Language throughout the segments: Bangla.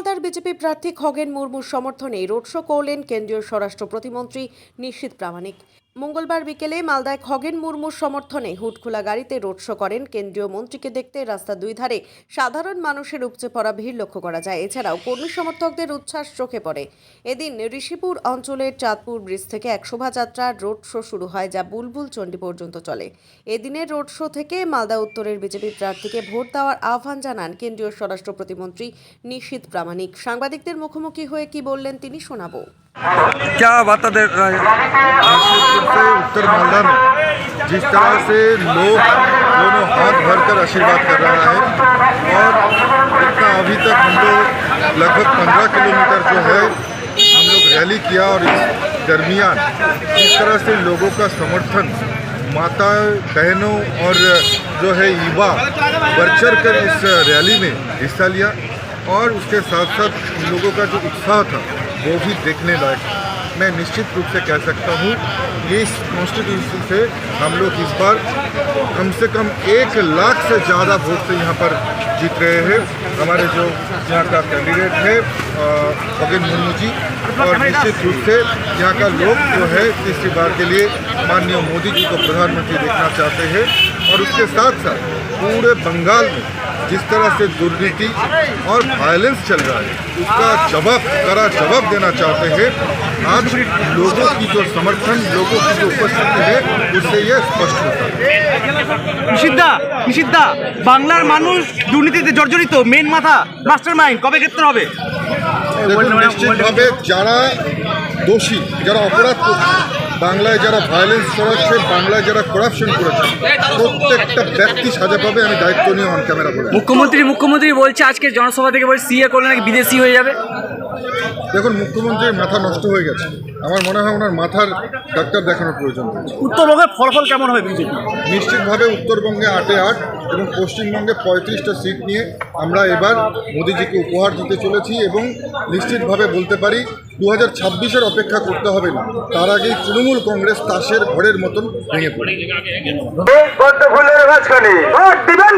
মালদার বিজেপি প্রার্থী খগেন মুর্মুর সমর্থনে রোড শো করলেন কেন্দ্রীয় স্বরাষ্ট্র প্রতিমন্ত্রী নিশীত প্রামাণিক। মঙ্গলবার বিকেলে মালদায় খগেন মুর্মুর সমর্থনে হুটখোলা গাড়িতে রোড শো করেন কেন্দ্রীয় মন্ত্রীকে দেখতে রাস্তা দুই ধারে সাধারণ মানুষের উপচে পড়া ভিড় লক্ষ্য করা যায়। এছাড়াও কর্মী সমর্থকদের উচ্ছ্বাস চোখে পড়ে। এদিন ঋষিপুর অঞ্চলের চাঁদপুর ব্রিজ থেকে এক শোভাযাত্রা রোড শো শুরু হয়, যা বুলবুল চণ্ডী পর্যন্ত চলে। এদিনের রোড শো থেকে মালদা উত্তরের বিজেপি প্রার্থীকে ভোট দেওয়ার আহ্বান জানান কেন্দ্রীয় স্বরাষ্ট্র প্রতিমন্ত্রী নিশীত প্রামাণিক। সাংবাদিকদের মুখোমুখি হয়ে কি বললেন তিনি শোনাবো। क्या বার্তা रहा से उत्तर मालदा में, जिस तरह से लोग दोनों हाथ भरकर आशीर्वाद कर रहा है, और इतना अभी तक हम लोग लगभग पंद्रह किलोमीटर जो है, हम लोग रैली किया और इस दरमियान जिस तरह से लोगों का समर्थन माता, बहनों और जो है युवा बढ़ चढ़ कर इस रैली में हिस्सा लिया, और उसके साथ साथ लोगों का जो उत्साह था, वो भी देखने लायक। मैं निश्चित रूप से कह सकता हूँ इस कॉन्स्टिट्यूंसी से हम लोग इस बार कम से कम एक लाख से ज़्यादा वोट से यहाँ पर जीत रहे हैं। हमारे जो यहाँ का कैंडिडेट है खगेन मुर्मू जी, और निश्चित रूप से यहाँ का लोग जो है तीसरी बार के लिए माननीय मोदी जी को प्रधानमंत्री देखना चाहते हैं। और उसके साथ साथ पूरे बंगाल में जिस तरह से दुर्नीति और वायलेंस चल रहा है उसका जवाब कड़ा जवाब देना चाहते हैं आज लोगों की जो समर्थन लोगों की जो उपस्थिति है उससे यह स्पष्ट होता है নিষিদ্ধা নিষিদ্ধা বাংলার মানুষ দুর্নীতিতে জর্জরিত মেন মাথা মাস্টার মাইন্ড কবে গ্রেপ্তার হবে দেখুন নিশ্চিতভাবে যারা দোষী যারা অপরাধ করছে বাংলায় যারা ভায়োলেন্স করাচ্ছে বাংলায় যারা করাপশন করেছে প্রত্যেকটা ব্যক্তি সাজা পাবে আমি দায়িত্ব নিয়ে অন ক্যামেরা বলে। মুখ্যমন্ত্রী মুখ্যমন্ত্রী বলছে আজকে জনসভা থেকে বলছে সিএ করলে নাকি বিদেশি হয়ে যাবে। দেখুন মুখ্যমন্ত্রীর মাথা নষ্ট হয়ে গেছে। আমার মনে হয় ওনার মাথার ডাক্তার দেখানোর প্রয়োজন উত্তরবঙ্গের ফলাফল কেমন হবে বিজেপি নিশ্চিতভাবে উত্তরবঙ্গে আটে আট এবং পশ্চিমবঙ্গে পঁয়ত্রিশটা সিট নিয়ে আমরা এবার মোদিজিকে উপহার দিতে চলেছি এবং নিশ্চিতভাবে বলতে পারি দু হাজার ছাব্বিশের অপেক্ষা করতে হবে না। তার আগেই তৃণমূল কংগ্রেস তাসের ঘরের মতন ভেঙে পড়ে। মাঝখানে। ভোট দিবেন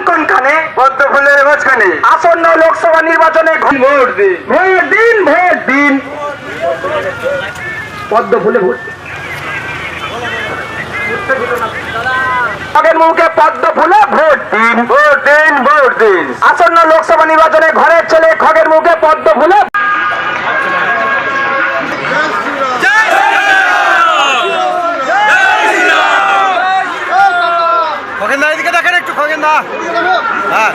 মাঝখানে। আসন্ন লোকসভা নির্বাচনে ভোট দিন। ভোট দিন ভোট দিন। পদ্ম ফুলে ভোট আগের মুখে পদ্ম ফুলে ভোট দিন ভোট দিন ভোট দিন। আসন্ন লোকসভা নির্বাচনে ঘরের ছেলে খগের মুখে পদ্ম ফুলে দেখেন একটু খগেন দা হ্যাঁ।